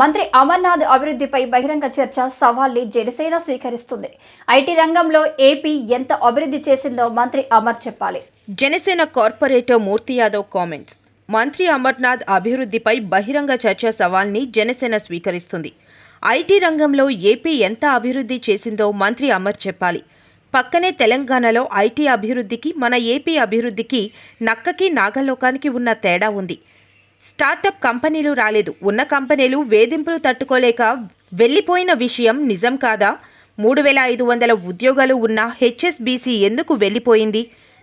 మంత్రి అమర్నాథ్ అభివృద్ధిపై బహిరంగ చర్చ సవాల్ని జనసేన స్వీకరిస్తుంది. ఐటీ రంగంలో ఏపీ ఎంత అభివృద్ధి చేసిందో మంత్రి అమర్ చెప్పాలి. Janasena corporator Murthy Yadav comments. మంత్రి అమర్నాథ్ అభివృద్ధిపై బహిరంగ చర్చ సవాల్ని జనసేన స్వీకరిస్తుంది. ఐటీ రంగంలో ఏపీ ఎంత అభివృద్ధి చేసిందో మంత్రి అమర్ చెప్పాలి. పక్కనే తెలంగాణలో ఐటీ అభివృద్ధికి మన ఏపీ అభివృద్ధికి నక్కకి నాగలోకానికి ఉన్న తేడా ఉంది. స్టార్టప్ కంపెనీలు రాలేదు. ఉన్న కంపెనీలు వేధింపులు తట్టుకోలేక వెళ్ళిపోయిన విషయం నిజం కాదా? మూడు వేల ఐదు వందల ఉద్యోగాలు ఉన్న హెచ్ఎస్బీసీ ఎందుకు వెళ్ళిపోయింది?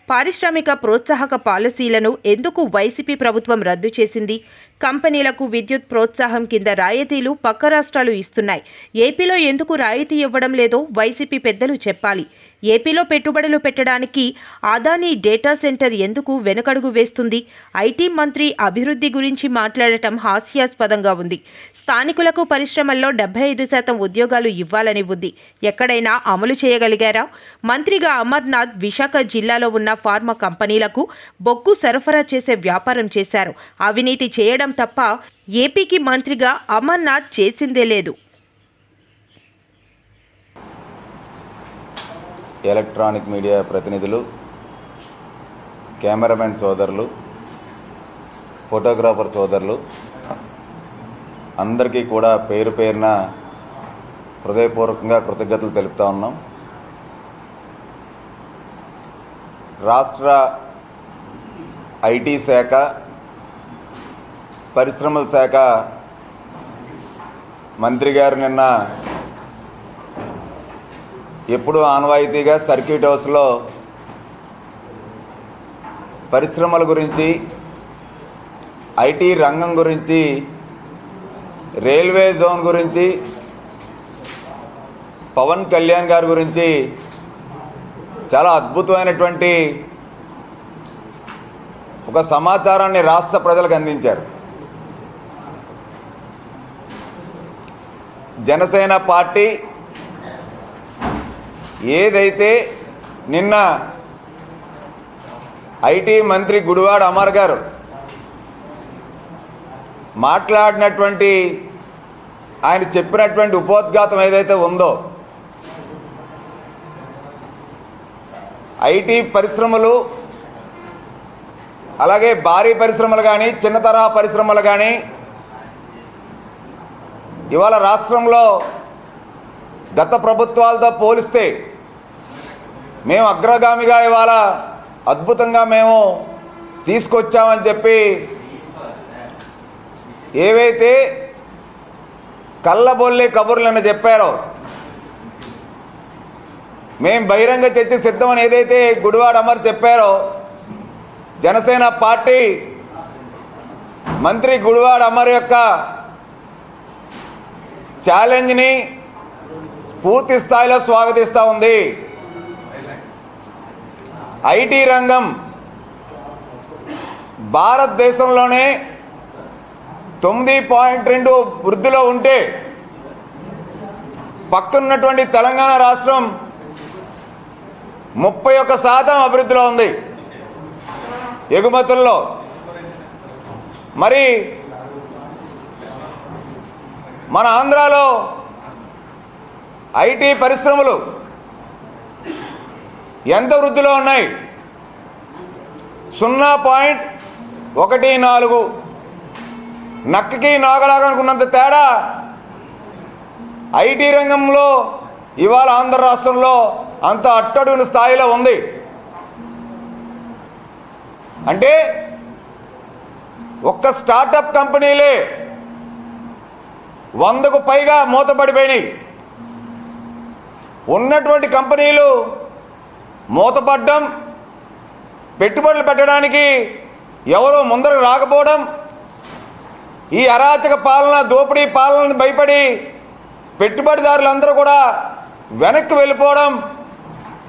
పారిశ్రామిక ప్రోత్సాహక పాలసీలను ఎందుకు వైసీపీ ప్రభుత్వం రద్దు చేసింది? కంపెనీలకు విద్యుత్ ప్రోత్సాహం కింద రాయితీలు పక్క రాష్ట్రాలు ఇస్తున్నాయి. ఏపీలో ఎందుకు రాయితీ ఇవ్వడం లేదో వైసీపీ పెద్దలు చెప్పాలి. ఏపీలో పెట్టుబడులు పెట్టడానికి అదానీ డేటా సెంటర్ ఎందుకు వెనుకడుగు వేస్తుంది? ఐటీ మంత్రి అభివృద్ధి గురించి మాట్లాడటం హాస్యాస్పదంగా ఉంది. స్థానికులకు పరిశ్రమల్లో డెబ్బై ఐదు శాతం ఉద్యోగాలు ఇవ్వాలని ఉంది. ఎక్కడైనా అమలు చేయగలిగారా? మంత్రిగా అమర్నాథ్ విశాఖ జిల్లాలో ఉన్న ఫార్మా కంపెనీలకు బొగ్గు సరఫరా చేసే వ్యాపారం చేశారు. అవినీతి చేయడం తప్ప ఏపీకి మంత్రిగా అమర్నాథ్ చేసిందే లేదు. ఎలక్ట్రానిక్ మీడియా ప్రతినిధులు కెమెరామెన్ సోదరులు ఫోటోగ్రాఫర్ సోదరులు అందరికీ కూడా పేరు పేరున హృదయపూర్వకంగా కృతజ్ఞతలు తెలుపుతా ఉన్నాం. రాష్ట్ర ఐటీ శాఖ పరిశ్రమల శాఖ మంత్రి గారు నిన్న ఎప్పుడూ ఆనవాయితీగా సర్క్యూట్ హౌస్లో పరిశ్రమల గురించి ఐటీ రంగం గురించి రైల్వే జోన్ గురించి పవన్ కళ్యాణ్ గారి గురించి చాలా అద్భుతమైనటువంటి ఒక సమాచారాన్ని రాష్ట్ర ప్రజలకు అందించారు. జనసేన పార్టీ ఏదైతే నిన్న ఐటీ మంత్రి గుడివాడ అమర్ గారు మాట్లాడినటువంటి ఆయన చెప్పినటువంటి ఉపోద్ఘాతం ఏదైతే ఉందో ఐటీ పరిశ్రమలు అలాగే భారీ పరిశ్రమలు కానీ చిన్న తరహా పరిశ్రమలు కానీ ఇవాళ రాష్ట్రంలో గత ప్రభుత్వాలతో పోలిస్తే మేము అగ్రగామిగా ఇవాళ అద్భుతంగా మేము తీసుకొచ్చామని చెప్పి ఏవైతే కళ్ళబొల్లి కబుర్లను చెప్పారో మేము బహిరంగ చర్చ సిద్ధమని ఏదైతే గుడివాడ అమర్ చెప్పారో జనసేన పార్టీ మంత్రి గుడివాడ అమర్ యొక్క ఛాలెంజ్ని పూర్తి స్థాయిలో స్వాగతిస్తూ ఉంది. ఐటీ రంగం భారతదేశంలోనే తొమ్మిది పాయింట్ రెండు వృద్ధిలో ఉంటే పక్కనున్నటువంటి తెలంగాణ రాష్ట్రం ముప్పై ఒక్క శాతం అభివృద్ధిలో ఉంది ఎగుమతుల్లో. మరి మన ఆంధ్రాలో ఐటీ పరిశ్రమలు ఎంత వృద్ధిలో ఉన్నాయి? సున్నా పాయింట్ ఒకటి నాలుగు. నక్కకి నాగలాగా అనుకున్నంత తేడా? ఐటీ రంగంలో ఇవాళ ఆంధ్ర రాష్ట్రంలో అంత అట్టడుగున స్థాయిలో ఉంది. అంటే ఒక్క స్టార్టప్ కంపెనీలే వందకు పైగా మూతపడిపోయినాయి. ఉన్నటువంటి కంపెనీలు మూతపడ్డం పెట్టుబడులు పెట్టడానికి ఎవరో ముందరకు రాకపోవడం ఈ అరాచక పాలన దోపిడీ పాలనను భయపడి పెట్టుబడిదారులందరూ కూడా వెనక్కి వెళ్ళిపోవడం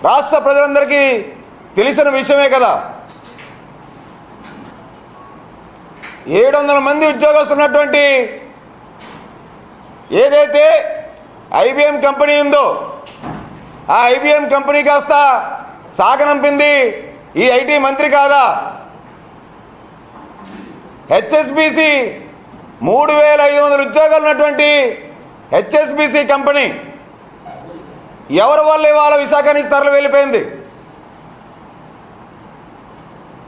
రాష్ట్ర ప్రజలందరికీ తెలిసిన విషయమే కదా. ఏడు వందల మంది ఉద్యోగస్తున్నటువంటి ఏదైతే ఐబిఎం కంపెనీ ఉందో ఆ ఐబిఎం కంపెనీ కాస్త సాగనంపింది. ఈ ఐటీ మంత్రి కాదా? హెచ్ఎస్బిసి మూడు వేల ఐదు వందల ఉద్యోగాలు ఉన్నటువంటి హెచ్ఎస్బిసి కంపెనీ ఎవరి వల్ల ఇవాళ విశాఖ నుంచి తరలి వెళ్ళిపోయింది?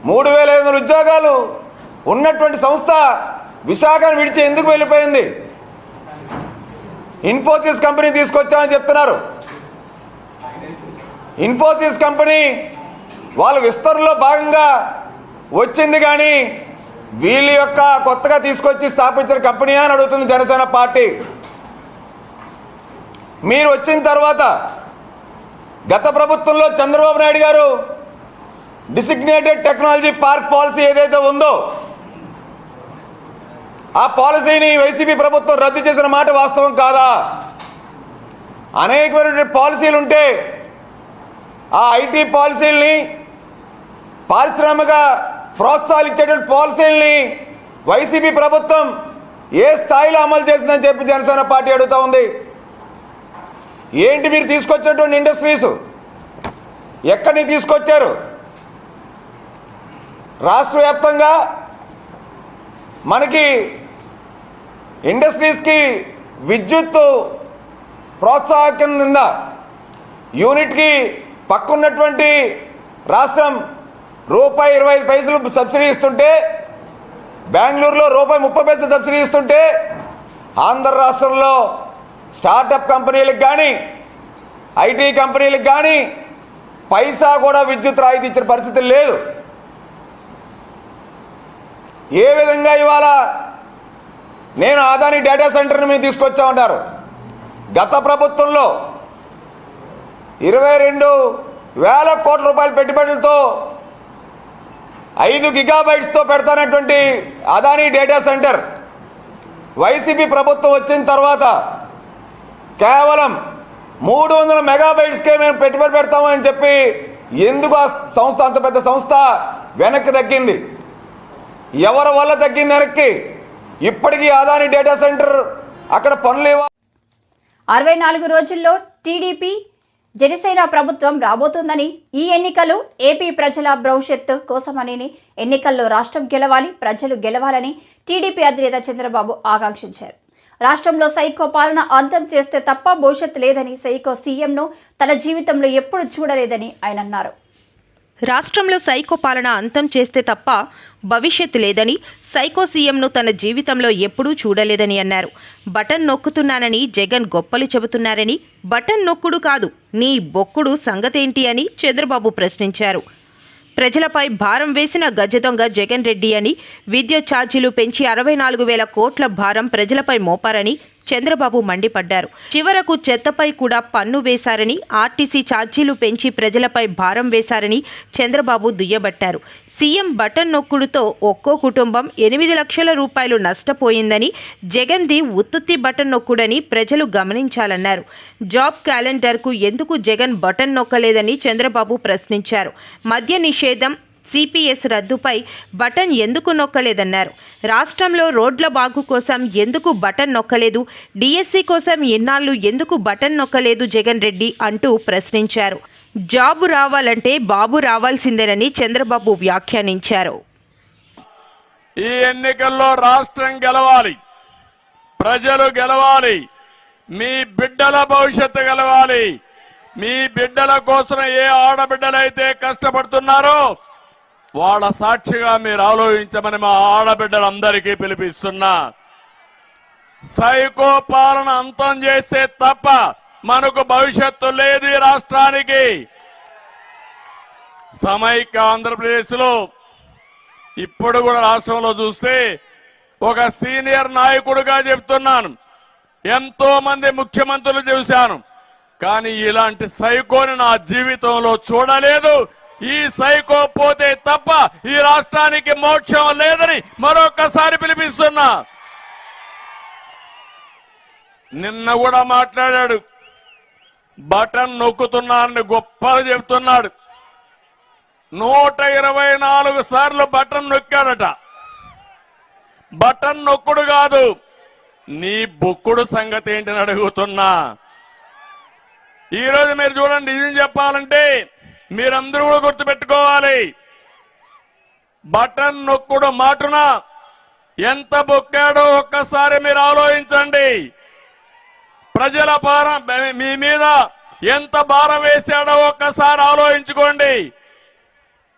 మూడు వేల ఐదు వందల ఉద్యోగాలు ఉన్నటువంటి సంస్థ విశాఖను విడిచి ఎందుకు వెళ్ళిపోయింది? ఇన్ఫోసిస్ కంపెనీ తీసుకొచ్చామని చెప్తున్నారు. ఇన్ఫోసిస్ కంపెనీ వాళ్ళ విస్తరణలో భాగంగా వచ్చింది కానీ వీళ్ళ యొక్క కొత్తగా తీసుకొచ్చి స్థాపించిన కంపెనీ అని అడుగుతుంది జనసేన పార్టీ. మీరు వచ్చిన తర్వాత గత ప్రభుత్వంలో చంద్రబాబు నాయుడు గారు డిసిగ్నేటెడ్ టెక్నాలజీ పార్క్ పాలసీ ఏదైతే ఉందో ఆ పాలసీని వైసీపీ ప్రభుత్వం రద్దు చేసిన మాట వాస్తవం కాదా? అనేకమైనటువంటి పాలసీలు ఉంటే ఆ ఐటీ పాలసీల్ని పారిశ్రామిక ప్రోత్సాహాలు ఇచ్చేటువంటి పాలసీల్ని వైసీపీ ప్రభుత్వం ఏ స్థాయిలో అమలు చేసిందని చెప్పి జనసేన పార్టీ అడుగుతూ ఉంది. ఏంటి మీరు తీసుకొచ్చినటువంటి ఇండస్ట్రీస్? ఎక్కడిని తీసుకొచ్చారు? రాష్ట్ర వ్యాప్తంగా మనకి ఇండస్ట్రీస్కి విద్యుత్ ప్రోత్సాహకం కింద యూనిట్కి పక్కున్నటువంటి రాష్ట్రం రూపాయి ఇరవై ఐదు పైసలు సబ్సిడీ ఇస్తుంటే బెంగళూరులో రూపాయి ముప్పై పైసలు సబ్సిడీ ఇస్తుంటే ఆంధ్ర రాష్ట్రంలో స్టార్టప్ కంపెనీలకు కానీ ఐటీ కంపెనీలకు కానీ పైసా కూడా విద్యుత్ రాయితీ ఇచ్చిన పరిస్థితి లేదు. ఏ విధంగా ఇవాళ నేను ఆదాని డేటా సెంటర్ని మేము తీసుకొచ్చామన్నారు గత ప్రభుత్వంలో ఇరవై రెండు వేల కోట్ల రూపాయల పెట్టుబడులతో ఐదు గిగాబైట్స్తో పెడతానటువంటి అదానీ డేటా సెంటర్. వైసీపీ ప్రభుత్వం వచ్చిన తర్వాత కేవలం మూడు వందల మెగాబైట్స్కే మేము పెట్టుబడి పెడతామని చెప్పి ఎందుకు ఆ సంస్థ అంత పెద్ద సంస్థ వెనక్కి తగ్గింది? ఎవరి వల్ల తగ్గింది వెనక్కి? ఇప్పటికీ అదాని డేటా సెంటర్ అక్కడ పనులు ఇవ్వ అరవై నాలుగు రోజుల్లో టీడీపీ జనసేన ప్రభుత్వం రాబోతుందని ఈ ఎన్నికలు ఏపీ ప్రజల భవిష్యత్తు కోసమని ఎన్నికల్లో రాష్ట్రం గెలవాలి ప్రజలు గెలవాలని టీడీపీ అధినేత చంద్రబాబు ఆకాంక్షించారు. రాష్ట్రంలో సైకో పాలన అంతం చేస్తే తప్ప భవిష్యత్ లేదని సైకో సీఎంను తన జీవితంలో ఎప్పుడు చూడలేదని ఆయన అన్నారు. రాష్ట్రంలో సైకో పాలన అంతం చేస్తే తప్ప భవిష్యత్తు లేదని సైకో సీఎంను తన జీవితంలో ఎప్పుడూ చూడలేదని అన్నారు. బటన్ నొక్కుతున్నానని జగన్ గొప్పలు చెబుతున్నారని బటన్ నొక్కుడు కాదు నీ బొక్కుడు సంగతేంటి అని చంద్రబాబు ప్రశ్నించారు. ప్రజలపై భారం వేసిన గజ దొంగ జగన్ రెడ్డి అని విద్యుత్ ఛార్జీలు పెంచి అరవై నాలుగు వేల కోట్ల భారం ప్రజలపై మోపారని చంద్రబాబు మండిపడ్డారు. చివరకు చెత్తపై కూడా పన్ను వేశారని ఆర్టీసీ ఛార్జీలు పెంచి ప్రజలపై భారం వేశారని చంద్రబాబు దుయ్యబట్టారు. సీఎం బటన్ నొక్కుడుతో ఒక్కో కుటుంబం ఎనిమిది లక్షల రూపాయలు నష్టపోయిందని జగన్ది ఉత్తుత్తి బటన్ నొక్కుడని ప్రజలు గమనించాలన్నారు. జాబ్ క్యాలెండర్కు ఎందుకు జగన్ బటన్ నొక్కలేదని చంద్రబాబు ప్రశ్నించారు. మద్య నిషేధం సిపిఎస్ రద్దుపై బటన్ ఎందుకు నొక్కలేదన్నారు. రాష్ట్రంలో రోడ్ల బాగు కోసం ఎందుకు బటన్ నొక్కలేదు? డిఎస్సి కోసం ఇన్నాళ్ళు ఎందుకు బటన్ నొక్కలేదు జగన్ రెడ్డి అంటూ ప్రశ్నించారు. జాబు రావాలంటే బాబు రావాల్సిందేనని చంద్రబాబు వ్యాఖ్యానించారు. ఈ ఎన్నికల్లో రాష్ట్రం గెలవాలి ప్రజలు గెలవాలి మీ బిడ్డల భవిష్యత్తు గెలవాలి. మీ బిడ్డల కోసం ఏ ఆడబిడ్డలైతే కష్టపడుతున్నారో వాళ్ళ సాక్షిగా మీరు ఆలోచించమని మా ఆడబిడ్డలందరికీ పిలిపిస్తున్నా. సైకో పాలన అంతం చేస్తే తప్ప మనకు భవిష్యత్తు లేదు ఈ రాష్ట్రానికి. సమైక్య ఆంధ్రప్రదేశ్లో ఇప్పుడు కూడా రాష్ట్రంలో చూస్తే ఒక సీనియర్ నాయకుడుగా చెప్తున్నాను. ఎంతో మంది ముఖ్యమంత్రులు చూశాను. కానీ ఇలాంటి సైకోని నా జీవితంలో చూడలేదు. ఈ సైకో పోతే తప్ప ఈ రాష్ట్రానికి మోక్షం లేదని మరొకసారి పిలిపిస్తున్నా. నిన్న కూడా మాట్లాడాడు. బటన్ నొక్కుతున్నానని గొప్పగా చెబుతున్నాడు. నూట ఇరవై నాలుగు సార్లు బటన్ నొక్కాడట. బటన్ నొక్కుడు కాదు నీ బొక్కుడు సంగతి ఏంటని అడుగుతున్నా. ఈరోజు మీరు చూడండి నిజం చెప్పాలంటే మీరందరూ కూడా గుర్తుపెట్టుకోవాలి. బటన్ నొక్కుడు మాటున ఎంత బొక్కాడో ఒక్కసారి మీరు ఆలోచించండి. ప్రజల భారం మీ మీద ఎంత భారం వేశాడో ఒక్కసారి ఆలోచించుకోండి.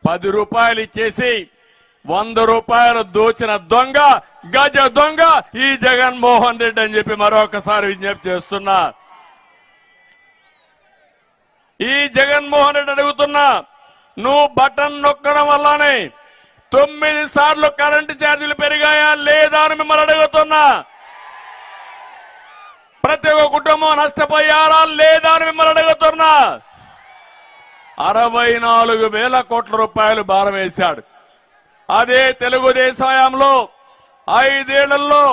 పది రూపాయలు ఇచ్చేసి వంద రూపాయలు దోచిన దొంగ గజ దొంగ ఈ జగన్మోహన్ రెడ్డి అని చెప్పి మరొకసారి విజ్ఞప్తి చేస్తున్నా. ఈ జగన్మోహన్ రెడ్డి అడుగుతున్నా నువ్వు బటన్ నొక్కడం వల్లనే తొమ్మిది సార్లు కరెంటు ఛార్జీలు పెరిగాయా లేదా అని మిమ్మల్ని అడుగుతున్నా. ప్రతి ఒక్క కుటుంబం నష్టపోయారా లేదా అని మిమ్మల్ని అడుగుతున్నా. అరవై నాలుగు వేల కోట్ల రూపాయలు భారం వేశాడు. అదే తెలుగుదేశంలో ఐదేళ్ళలో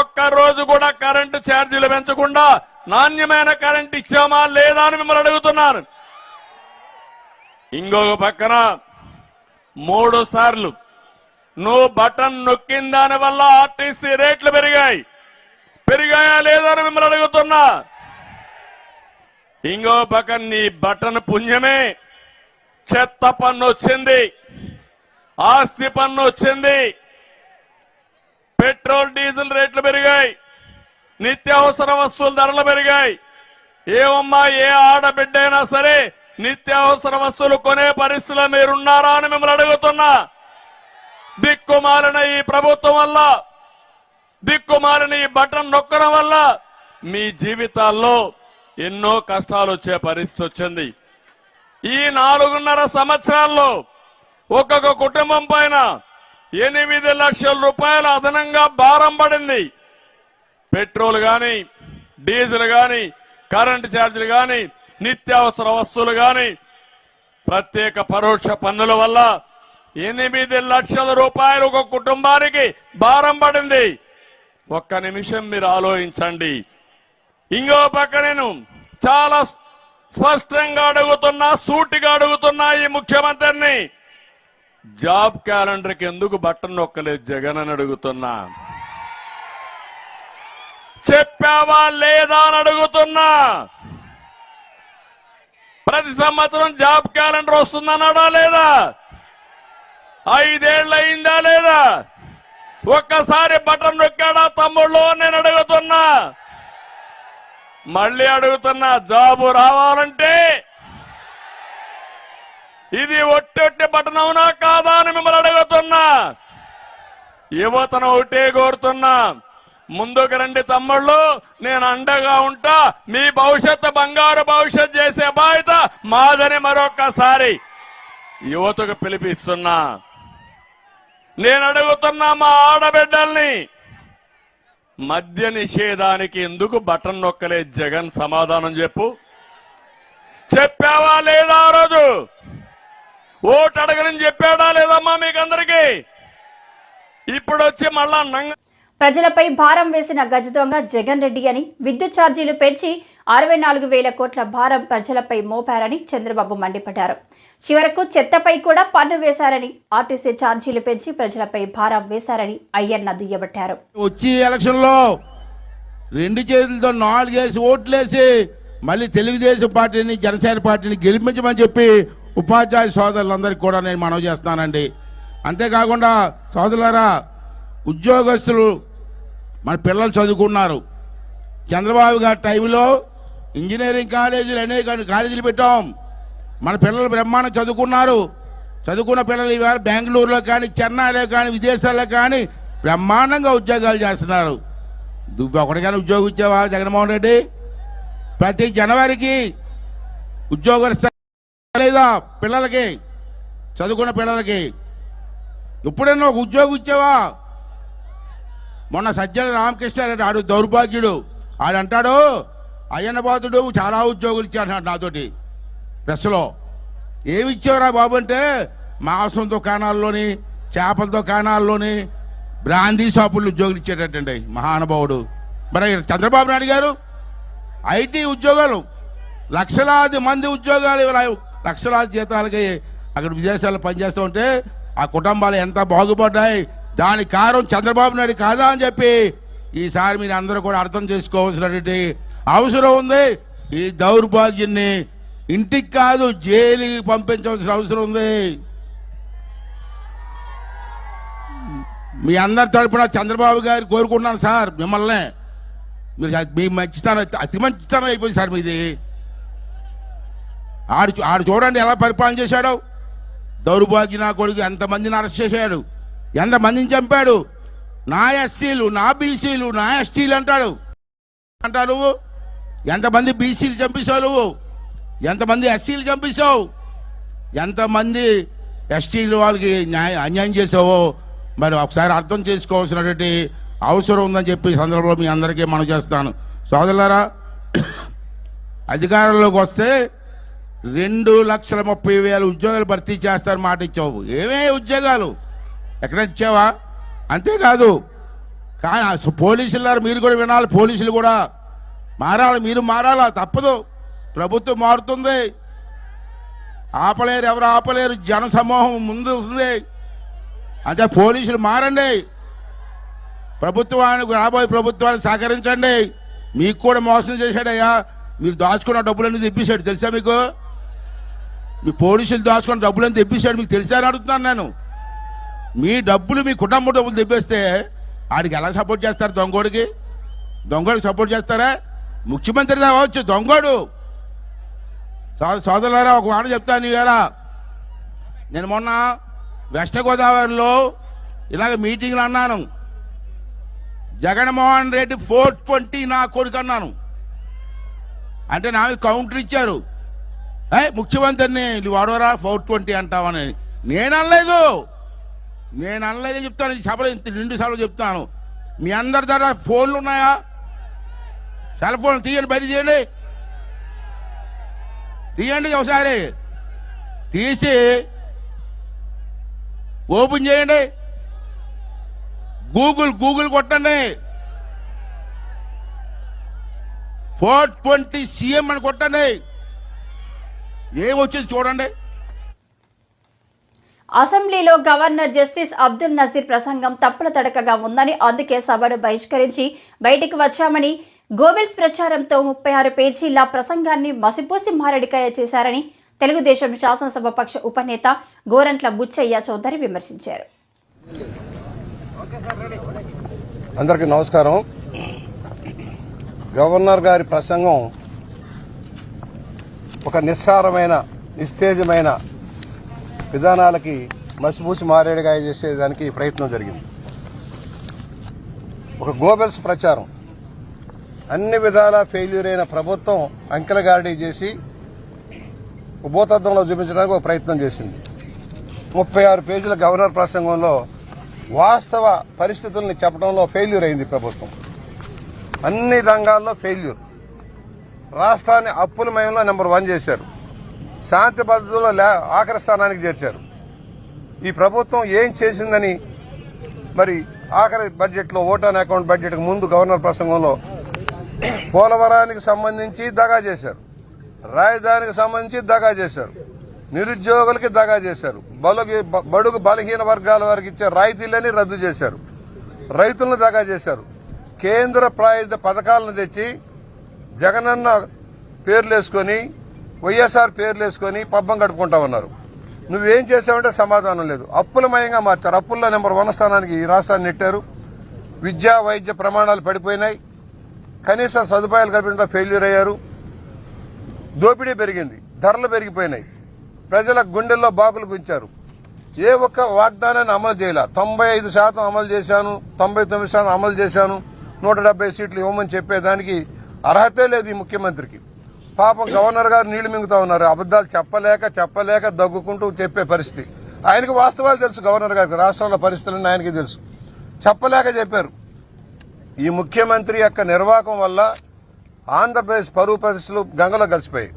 ఒక్క రోజు కూడా కరెంటు ఛార్జీలు పెంచకుండా నాణ్యమైన కరెంట్ ఇచ్చామా లేదా అని మిమ్మల్ని అడుగుతున్నారు. ఇంకొక పక్కన మూడు సార్లు నువ్వు బటన్ నొక్కిన దాని వల్ల ఆర్టీసీ రేట్లు పెరిగాయి. పెరిగాయా లేదా అని మిమ్మల్ని అడుగుతున్నా. ఇంకో పక్క నీ బటన్ పుణ్యమే. చెత్త పన్ను వచ్చింది ఆస్తి పన్ను వచ్చింది పెట్రోల్ డీజిల్ రేట్లు పెరిగాయి. నిత్యావసర వస్తువుల ధరలు పెరిగాయి. ఏమమ్మా ఏ ఆడబిడ్డ అయినా సరే నిత్యావసర వస్తువులు కొనే పరిస్థితిలో మీరున్నారా అని మిమ్మల్ని అడుగుతున్నా. దిక్కుమాలిన ఈ ప్రభుత్వం వల్ల దిక్కుమాలిన ఈ బటన్ నొక్కడం వల్ల మీ జీవితాల్లో ఎన్నో కష్టాలు వచ్చే పరిస్థితి వచ్చింది. ఈ నాలుగున్నర సంవత్సరాల్లో ఒక్కొక్క కుటుంబం పైన ఎనిమిది లక్షల రూపాయల అదనంగా భారం పడింది. పెట్రోల్ గాని డీజిల్ గాని కరెంటు ఛార్జీలు గాని నిత్యావసర వస్తువులు గాని ప్రత్యేక పరోక్ష పన్నుల వల్ల ఎనిమిది లక్షల రూపాయలు ఒక కుటుంబానికి భారం పడింది. ఒక్క నిమిషం మీరు ఆలోచించండి. ఇంకో పక్క నేను చాలా స్పష్టంగా అడుగుతున్నా సూటిగా అడుగుతున్నా ఈ ముఖ్యమంత్రిని. జాబ్ క్యాలెండర్కి ఎందుకు బట్టన్ నొక్కలేదు జగన్ అని అడుగుతున్నా. చెప్పావా లేదా అని అడుగుతున్నా. ప్రతి సంవత్సరం జాబ్ క్యాలెండర్ వస్తుందన్నాడా లేదా? ఐదేళ్ళు అయిందా లేదా? ఒక్కసారి బటన్ నొక్కాడా తమ్ముళ్ళు? నేను అడుగుతున్నా. మళ్ళీ అడుగుతున్నా జాబు రావాలంటే? ఇది ఒట్టొట్టి బటన్ అవునా కాదా అని మిమ్మల్ని అడుగుతున్నా. యువతను ఒకటే కోరుతున్నా. ముందుకు రండి తమ్ముళ్ళు నేను అండగా ఉంటా. మీ భవిష్యత్తు బంగారు భవిష్యత్ చేసే బాధ్యత మాదని మరొక్కసారి యువతకు పిలిపిస్తున్నా. నేను అడుగుతున్నా మా ఆడబిడ్డల్ని మద్య నిషేధానికి ఎందుకు బటన్ నొక్కలే జగన్? సమాధానం చెప్పు. చెప్పావా లేదా ఆ రోజు? ఓటు అడగని చెప్పాడా లేదమ్మా మీకందరికీ? ఇప్పుడు వచ్చి మళ్ళా నంగ ప్రజలపై భారం వేసిన గజ దొంగ జగన్ రెడ్డి అని విద్యుత్ ఛార్జీలు పెంచి అరవై నాలుగు వేల కోట్ల భారం ప్రజలపై మోపారని చంద్రబాబు మండిపడ్డారు. చివరకు చెత్తపై కూడా పన్ను వేశారని ఆర్టీసీ ఛార్జీలు పెంచి ప్రజలపై భారం వేశారని అయ్యన్న దుయ్యబట్టారు. వచ్చి ఎలక్షన్లో రెండు చేతులతో నాలుగేసి ఓట్లేసి మళ్ళీ తెలుగుదేశం పార్టీని జనసేన పార్టీని గెలిపించమని చెప్పి ఉపాధ్యాయ సోదరులందరికీ కూడా నేను మనవి చేస్తానండి అంతేకాకుండా సోదరులారా ఉద్యోగస్తులు మన పిల్లలు చదువుకున్నారు. చంద్రబాబు గారి టైంలో ఇంజనీరింగ్ కాలేజీలు అనేక కాలేజీలు పెట్టాం. మన పిల్లలు బ్రహ్మాండం చదువుకున్నారు. చదువుకున్న పిల్లలు ఇవాళ బెంగళూరులో కానీ చెన్నైలో కానీ విదేశాల్లో కానీ బ్రహ్మాండంగా ఉద్యోగాలు చేస్తున్నారు. నువ్వు ఒకటికైనా ఉద్యోగం ఇచ్చావా జగన్మోహన్ రెడ్డి? ప్రతి జనవరికి ఉద్యోగాలు లేదా పిల్లలకి? చదువుకున్న పిల్లలకి. ఎప్పుడైనా ఒక ఉద్యోగం ఇచ్చావా? మొన్న సజ్జల రామకృష్ణారెడ్డి ఆడు దౌర్భాగ్యుడు. ఆడంటాడు అంటాడు చాలా ఉద్యోగులు ఇచ్చాడు నాతోటి ప్రెస్లో. ఏమి ఇచ్చావురా బాబు అంటే మాంసం దుకాణాల్లోని చేపల దుకాణాల్లోని బ్రాందీ షాపుల్లో ఉద్యోగులు ఇచ్చేటట్టండి మహానుభావుడు. మరి చంద్రబాబు నాయుడు గారు ఐటీ ఉద్యోగాలు లక్షలాది మంది ఉద్యోగాలు ఇవాళ లక్షలాది జీతాలకి అక్కడ విదేశాల్లో పనిచేస్తూ ఉంటే ఆ కుటుంబాలు ఎంత బాగుపడ్డాయి దాని కారణం చంద్రబాబు నాయుడు కాదా అని చెప్పి ఈసారి మీరు అందరూ కూడా అర్థం చేసుకోవాల్సినటువంటి అవసరం ఉంది. ఈ దౌర్భాగ్యాన్ని ఇంటికి కాదు జైలుకి పంపించవలసిన అవసరం ఉంది. మీ అందరి తరపున చంద్రబాబు గారు కోరుకుంటున్నాను సార్ మిమ్మల్ని. మీరు మీ మంచితనం అతి మంచితనం అయిపోయింది సార్ మీది. ఆడు చూ- ఆడు చూడండి ఎలా పరిపాలన చేశాడు. దౌర్భాగ్య నా కొడుకు ఎంతమందిని అరెస్ట్ చేశాడు. ఎంతమందిని చంపాడు? నా ఎస్సీలు నా బీసీలు నా ఎస్టీలు అంటాడు. అంటావు నువ్వు? ఎంతమంది బీసీలు చంపేశావు నువ్వు? ఎంతమంది ఎస్సీలు చంపేశావు? ఎంతమంది ఎస్టీలు వాళ్ళకి న్యాయ అన్యాయం చేసావో మరి ఒకసారి అర్థం చేసుకోవాల్సినటువంటి అవసరం ఉందని చెప్పి సందర్భంలో మీ అందరికీ మనం చేస్తాను. సోదరులారా అధికారంలోకి వస్తే రెండు లక్షల ముప్పై వేల ఉద్యోగాలు భర్తీ చేస్తారని మాట ఇచ్చావు. ఏమే ఉద్యోగాలు? ఎక్కడ ఇచ్చావా? అంతేకాదు కానీ పోలీసులారు మీరు కూడా వినాలి పోలీసులు కూడా. మారాలి మీరు మారాలా? తప్పదు. ప్రభుత్వం మారుతుంది. ఆపలేరు ఎవరు ఆపలేరు? జన సమూహం ముందు ఉంది. అంటే పోలీసులు మారండి. ప్రభుత్వానికి రాబోయే ప్రభుత్వాన్ని సహకరించండి. మీకు కూడా మోసం చేశాడయ్యా మీరు దాచుకున్న డబ్బులన్నీ తెప్పించాడు తెలుసా మీకు? మీ పోలీసులు దాచుకున్న డబ్బులన్నీ తెప్పించాడు మీకు తెలుసా అని అడుగుతున్నాను నేను. మీ డబ్బులు మీ కుటుంబ డబ్బులు తెప్పిస్తే ఆడికి ఎలా సపోర్ట్ చేస్తారు దొంగోడికి? దొంగోడికి సపోర్ట్ చేస్తారా? ముఖ్యమంత్రి కావచ్చు దొంగోడు. సోదరులారా ఒక మాట చెప్తాను ఈవేళ నేను మొన్న వెస్ట్ గోదావరిలో ఇలాగ మీటింగ్లు అన్నాను. జగన్మోహన్ రెడ్డి ఫోర్ ట్వంటీ నా కొడుకు అన్నాను. అంటే నాకు కౌంటర్ ఇచ్చారు. ఏ ముఖ్యమంత్రిని వాడవరా ఫోర్ ట్వంటీ అంటావని. నేను అనలేదు. నేను అనలేదని చెప్తాను ఈ సభలో ఇంత నిండు చెప్తాను మీ అందరి దగ్గర ఫోన్లు ఉన్నాయా? సెల్ ఫోన్ తీయండి బయట తీయండి. తీయండి ఒకసారి. తీసి ఓపెన్ చేయండి. గూగుల్ గూగుల్ కొట్టండి. ఫోర్ ట్వంటీ సీఎం అని కొట్టండి. ఏమొచ్చింది చూడండి. అసెంబ్లీలో గవర్నర్ జస్టిస్ అబ్దుల్ నజీర్ ప్రసంగం తప్పుల తడకగా ఉందని అందుకే సభను బహిష్కరించి బయటికి వచ్చామని గోబెల్స్ ప్రచారంతో ముప్పై ఆరు పేజీల ప్రసంగాన్ని మసిపూసి మారడికాయ చేశారని తెలుగుదేశం శాసనసభ పక్ష ఉపనేత గోరంట్ల బుచ్చయ్య చౌదరి విమర్శించారు. అందరికీ నమస్కారం. గవర్నర్ గారి ప్రసంగం ఒక నిస్సారమైన నిస్తేజమైన విధానాలకి మసిపూసి మారేడుగా చేసేదానికి ప్రయత్నం జరిగింది. ఒక గోబెల్స్ ప్రచారం. అన్ని విధాల ఫెయిల్యూర్ అయిన ప్రభుత్వం అంకెలగారడీ చేసి భూతత్వంలో చూపించడానికి ఒక ప్రయత్నం చేసింది. ముప్పై ఆరు పేజీల గవర్నర్ ప్రసంగంలో వాస్తవ పరిస్థితుల్ని చెప్పడంలో ఫెయిల్యూర్ అయింది ప్రభుత్వం. అన్ని రంగాల్లో ఫెయిల్యూర్ రాష్ట్రాన్ని అప్పుల మయంలో నెంబర్ వన్ చేశారు. శాంతి భద్రతలో లే- ఆఖరి స్థానానికి చేర్చారు. ఈ ప్రభుత్వం ఏం చేసిందని మరి ఆఖరి బడ్జెట్లో ఓటాన్ అకౌంట్ బడ్జెట్కు ముందు గవర్నర్ ప్రసంగంలో పోలవరానికి సంబంధించి దగా చేశారు. రాజధానికి సంబంధించి దగా చేశారు. నిరుద్యోగులకి దగా చేశారు. బలుగు బడుగు బలహీన వర్గాల వారికి ఇచ్చే రాయితీలని రద్దు చేశారు. రైతులను దగా చేశారు. కేంద్ర ప్రాయుధ పథకాలను తెచ్చి జగనన్న పేర్లేసుకొని వైఎస్ఆర్ పేర్లేసుకొని పబ్బం గడుపుకుంటా ఉన్నారు. నువ్వేం చేసావంటే సమాధానం లేదు. అప్పులమయంగా మార్చారు. అప్పుల్లో నెంబర్ వన్ స్థానానికి ఈ రాష్ట్రాన్ని నెట్టారు. విద్యా వైద్య ప్రమాణాలు పడిపోయినాయి. కనీస సదుపాయాలు కల్పించడంలో ఫెయిల్యూర్ అయ్యారు. దోపిడీ పెరిగింది. ధరలు పెరిగిపోయినాయి. ప్రజల గుండెల్లో బాకులు గుంచారు. ఏ ఒక్క వాగ్దానాన్ని అమలు చేయాల. తొంభై ఐదు శాతం అమలు చేశాను. తొంభై తొమ్మిది శాతం అమలు చేశాను. నూట డెబ్బై సీట్లు ఇవ్వమని చెప్పేదానికి అర్హతే లేదు ఈ ముఖ్యమంత్రికి. పాపం గవర్నర్ గారు నీళ్ళు మింగుతా ఉన్నారు. అబద్దాలు చెప్పలేక చెప్పలేక దగ్గుకుంటూ చెప్పే పరిస్థితి. ఆయనకు వాస్తవాలు తెలుసు గవర్నర్ గారికి. రాష్ట్రంలో పరిస్థితులన్నీ ఆయనకి తెలుసు. చెప్పలేక చెప్పారు. ఈ ముఖ్యమంత్రి యొక్క నిర్వాహకం వల్ల ఆంధ్రప్రదేశ్ పరువు పరిస్థితులు గంగలో కలిసిపోయాయి.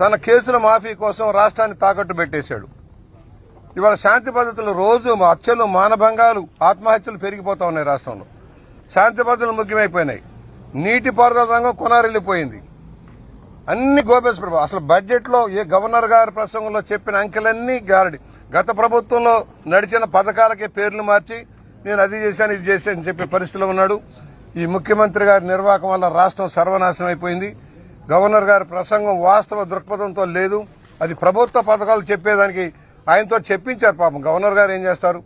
తన కేసుల మాఫీ కోసం రాష్ట్రాన్ని తాకట్టు పెట్టేశాడు. ఇవాళ శాంతి భద్రతలు రోజు హత్యలు మానభంగాలు ఆత్మహత్యలు పెరిగిపోతా ఉన్నాయి రాష్ట్రంలో. శాంతి భద్రతలు ముఖ్యమైపోయినాయి. నీటిపారుదల రంగం కొనారెళ్ళిపోయింది అన్ని గోబెల్స్ ప్రభు. అసలు బడ్జెట్లో ఏ గవర్నర్ గారి ప్రసంగంలో చెప్పిన అంకెలన్నీ గారడి. గత ప్రభుత్వంలో నడిచిన పథకాలకే పేర్లు మార్చి నేను అది చేశాను ఇది చేశాను అని చెప్పే పరిస్థితిలో ఉన్నాడు. ఈ ముఖ్యమంత్రి గారి నిర్వాహకం వల్ల రాష్ట్రం సర్వనాశనం అయిపోయింది. గవర్నర్ గారి ప్రసంగం వాస్తవ దృక్పథంతో లేదు. అది ప్రభుత్వ పథకాలు చెప్పేదానికి ఆయనతో చెప్పించారు పాపం. గవర్నర్ గారు ఏం చేస్తారు?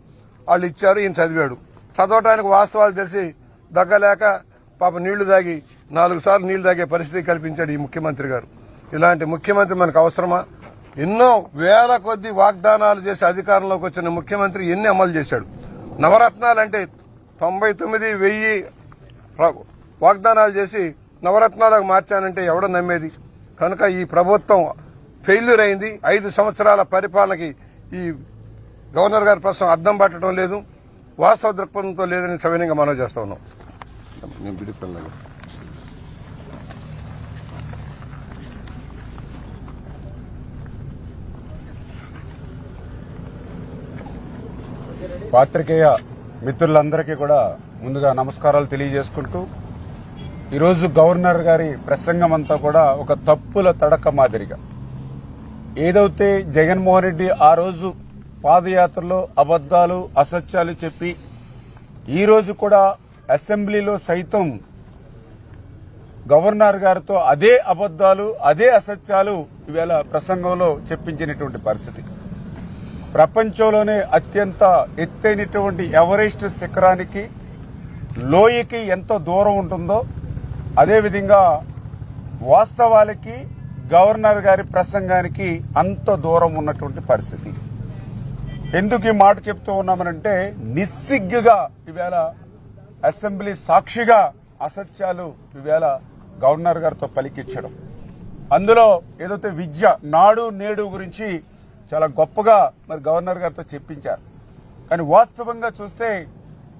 వాళ్ళు ఇచ్చారు ఈయన చదివాడు. చదవటానికి వాస్తవాలు తెలిసి దగ్గలేక పాప నీళ్ళు దాగి నాలుగు సార్లు నీళ్ళు తాగే పరిస్థితి కల్పించాడు ఈ ముఖ్యమంత్రి గారు. ఇలాంటి ముఖ్యమంత్రి మనకు అవసరమా? ఎన్నో వేల కొద్ది వాగ్దానాలు చేసి అధికారంలోకి వచ్చిన ముఖ్యమంత్రి ఎన్ని అమలు చేశాడు? నవరత్నాలు అంటే తొంభై తొమ్మిది వెయ్యి వాగ్దానాలు చేసి నవరత్నాలకు మార్చానంటే ఎవడ నమ్మేది? కనుక ఈ ప్రభుత్వం ఫెయిల్యూర్ అయింది. ఐదు సంవత్సరాల పరిపాలనకి ఈ గవర్నర్ గారి ప్రస్తుతం అద్దం పట్టడం లేదు. వాస్తవ దృక్పథంతో లేదని సవినీయంగా మనం చేస్తా ఉన్నాం. పాత్రికేయ మిత్రులందరికీ కూడా ముందుగా నమస్కారాలు తెలియజేసుకుంటూ ఈరోజు గవర్నర్ గారి ప్రసంగం అంతా కూడా ఒక తప్పుల తడక మాదిరిగా. ఏదైతే జగన్మోహన్ రెడ్డి ఆ రోజు పాదయాత్రలో అబద్దాలు అసత్యాలు చెప్పి ఈ రోజు కూడా అసెంబ్లీలో సైతం గవర్నర్ గారితో అదే అబద్దాలు అదే అసత్యాలు ఈవేళ ప్రసంగంలో చెప్పించినటువంటి పరిస్థితి. ప్రపంచంలోనే అత్యంత ఎత్తైనటువంటి ఎవరెస్ట్ శిఖరానికి లోయకి ఎంత దూరం ఉంటుందో అదేవిధంగా వాస్తవాలకి గవర్నర్ గారి ప్రసంగానికి అంత దూరం ఉన్నటువంటి పరిస్థితి. ఎందుకు ఈ మాట చెప్తూ ఉన్నామనంటే నిస్సిగ్గుగా ఈవేళ అసెంబ్లీ సాక్షిగా అసత్యాలు ఈవేళ గవర్నర్ గారితో పలికించడం. అందులో ఏదైతే విద్య నాడు నేడు గురించి చాలా గొప్పగా మరి గవర్నర్ గారితో చెప్పించారు. కానీ వాస్తవంగా చూస్తే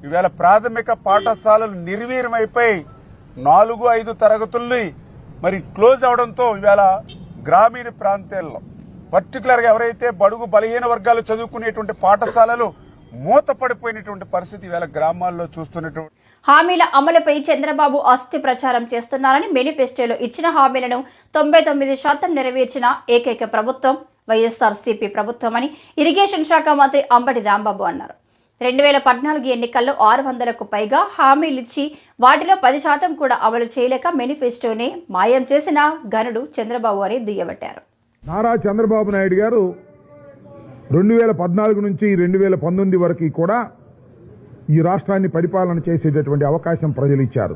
ఈవేళ ప్రాథమిక పాఠశాలలు నిర్వీర్యమైపోయి నాలుగు ఐదు తరగతుల్ని మరి క్లోజ్ అవడంతో ఈవేళ గ్రామీణ ప్రాంతాల్లో పర్టికులర్గా ఎవరైతే బడుగు బలహీన వర్గాలు చదువుకునేటువంటి పాఠశాలలు మూతపడిపోయినటువంటి పరిస్థితి ఇవాళ గ్రామాల్లో చూస్తున్నటువంటి హామీల అమలుపై చంద్రబాబు ఆస్తి ప్రచారం చేస్తున్నారని మేనిఫెస్టోలో ఇచ్చిన హామీలను తొంభై తొమ్మిది శాతం నెరవేర్చిన ఏకైక ప్రభుత్వం. వైఎస్ఆర్సీపీ ప్రభుత్వం అని ఇరిగేషన్ శాఖ మంత్రి అంబటి రాంబాబు అన్నారు. రెండు వేల పద్నాలుగు ఎన్నికల్లో ఆరు వందలకు పైగా హామీలిచ్చి వాటిలో పది శాతం కూడా అమలు చేయలేక మేనిఫెస్టోని మాయం చేసిన ఘనుడు చంద్రబాబు అని దుయ్యబట్టారు. నారా చంద్రబాబు నాయుడు గారు రెండు వేల పద్నాలుగు నుంచి రెండు వేల పంతొమ్మిది వరకు కూడా ఈ రాష్ట్రాన్ని పరిపాలన చేసేటటువంటి అవకాశం ప్రజలు ఇచ్చారు.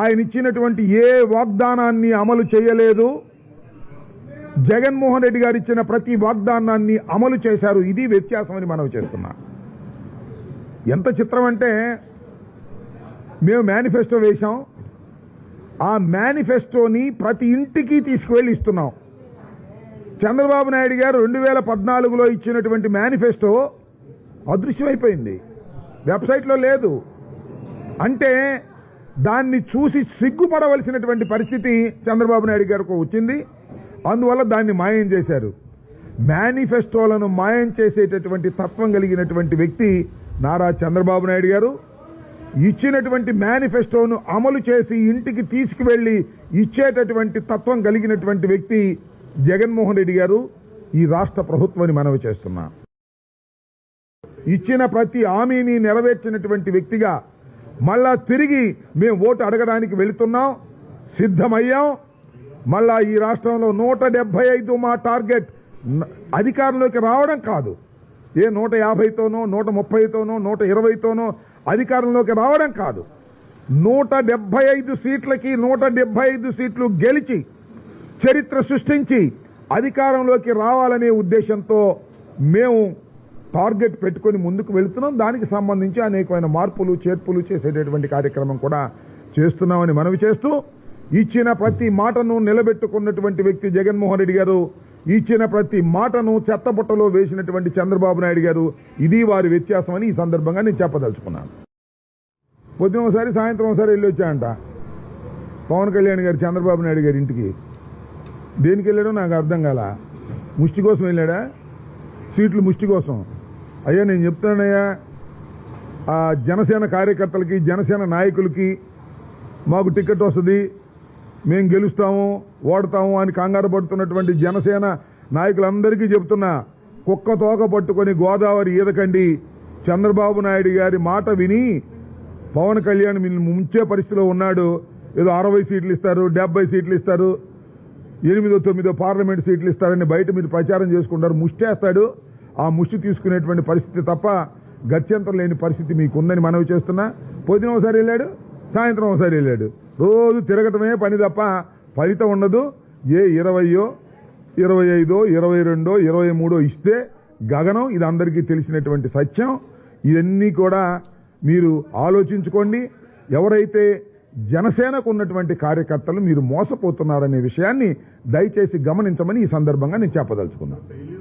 ఆయన ఇచ్చినటువంటి ఏ వాగ్దానాన్ని అమలు చేయలేదు. జగన్మోహన్ రెడ్డి గారు ఇచ్చిన ప్రతి వాగ్దానాన్ని అమలు చేశారు. ఇది వ్యత్యాసం అని మనం చేస్తున్నా. ఎంత చిత్రం అంటే మేము మేనిఫెస్టో వేశాం. ఆ మేనిఫెస్టోని ప్రతి ఇంటికి తీసుకువెళ్ళి ఇస్తున్నాం. చంద్రబాబు నాయుడు గారు రెండు వేల పద్నాలుగులో ఇచ్చినటువంటి మేనిఫెస్టో అదృశ్యమైపోయింది. వెబ్సైట్లో లేదు. అంటే దాన్ని చూసి సిగ్గుపడవలసినటువంటి పరిస్థితి చంద్రబాబు నాయుడు గారికి వచ్చింది. అందువల్ల దాన్ని మాయం చేశారు. మేనిఫెస్టోలను మాయం చేసేటటువంటి తత్వం కలిగినటువంటి వ్యక్తి నారా చంద్రబాబు నాయుడు గారు. ఇచ్చినటువంటి మేనిఫెస్టోను అమలు చేసి ఇంటికి తీసుకువెళ్ళి ఇచ్చేటటువంటి తత్వం కలిగినటువంటి వ్యక్తి జగన్మోహన్ రెడ్డి గారు. ఈ రాష్ట్ర ప్రభుత్వాన్ని మనవి చేస్తున్నా. ఇచ్చిన ప్రతి హామీని నెరవేర్చినటువంటి వ్యక్తిగా మళ్ళా తిరిగి మేము ఓటు అడగడానికి వెళుతున్నాం. సిద్ధమయ్యాం. మళ్ళా ఈ రాష్ట్రంలో నూట డెబ్బై ఐదు మా టార్గెట్. అధికారంలోకి రావడం కాదు. ఏ నూట యాభైతోనో నూట ముప్పైతోనో నూట ఇరవైతోనో అధికారంలోకి రావడం కాదు. నూట డెబ్బై ఐదు సీట్లకి నూట డెబ్బై ఐదు సీట్లు గెలిచి చరిత్ర సృష్టించి అధికారంలోకి రావాలనే ఉద్దేశంతో మేము టార్గెట్ పెట్టుకొని ముందుకు వెళుతున్నాం. దానికి సంబంధించి అనేకమైన మార్పులు చేర్పులు చేసేటటువంటి కార్యక్రమం కూడా చేస్తున్నామని మనవి చేస్తూ ఇచ్చిన ప్రతి మాటను నిలబెట్టుకున్నటువంటి వ్యక్తి జగన్మోహన్ రెడ్డి గారు ఇచ్చిన ప్రతి మాటను చెత్తబుట్టలో వేసినటువంటి చంద్రబాబు నాయుడు గారు ఇది వారి వ్యత్యాసం అని ఈ సందర్భంగా నేను చెప్పదలుచుకున్నాను. పొద్దున ఒకసారి సాయంత్రం ఒకసారి వెళ్ళి వచ్చాయంట పవన్ కళ్యాణ్ గారు చంద్రబాబు నాయుడు గారి ఇంటికి. దేనికి వెళ్ళాడో నాకు అర్థం కాల. ముష్టి కోసం వెళ్ళాడా? సీట్లు ముష్టి కోసం. అయ్యా నేను చెప్తానయ్యా ఆ జనసేన కార్యకర్తలకి జనసేన నాయకులకి మాకు టికెట్ వస్తుంది. మేము గెలుస్తాము ఓడతాము అని కంగారు పడుతున్నటువంటి జనసేన నాయకులందరికీ చెబుతున్నా కుక్క తోక పట్టుకొని గోదావరి ఈదకండి. చంద్రబాబు నాయుడు గారి మాట విని పవన్ కళ్యాణ్ మిమ్మల్ని ముంచే పరిస్థితిలో ఉన్నాడు. ఏదో అరవై సీట్లు ఇస్తారు డెబ్బై సీట్లు ఇస్తారు ఎనిమిదో తొమ్మిదో పార్లమెంట్ సీట్లు ఇస్తారని బయట మీరు ప్రచారం చేసుకుంటారు ముష్టేస్తాడు ఆ ముష్టి తీసుకునేటువంటి పరిస్థితి తప్ప గత్యంతరం లేని పరిస్థితి మీకుందని మనవి చేస్తున్నా. పొద్దున ఒకసారి వెళ్ళాడు సాయంత్రం ఒకసారి వెళ్ళాడు. రోజు తిరగటమే పని తప్ప ఫలితం ఉండదు. ఏ ఇరవయో ఇరవై ఐదో ఇరవై రెండో ఇరవై మూడో ఇస్తే గగనం ఇది అందరికీ తెలిసినటువంటి సత్యం. ఇవన్నీ కూడా మీరు ఆలోచించుకోండి. ఎవరైతే జనసేనకు ఉన్నటువంటి కార్యకర్తలు మీరు మోసపోతున్నారనే విషయాన్ని దయచేసి గమనించమని ఈ సందర్భంగా నేను చెప్పదలుచుకున్నాను.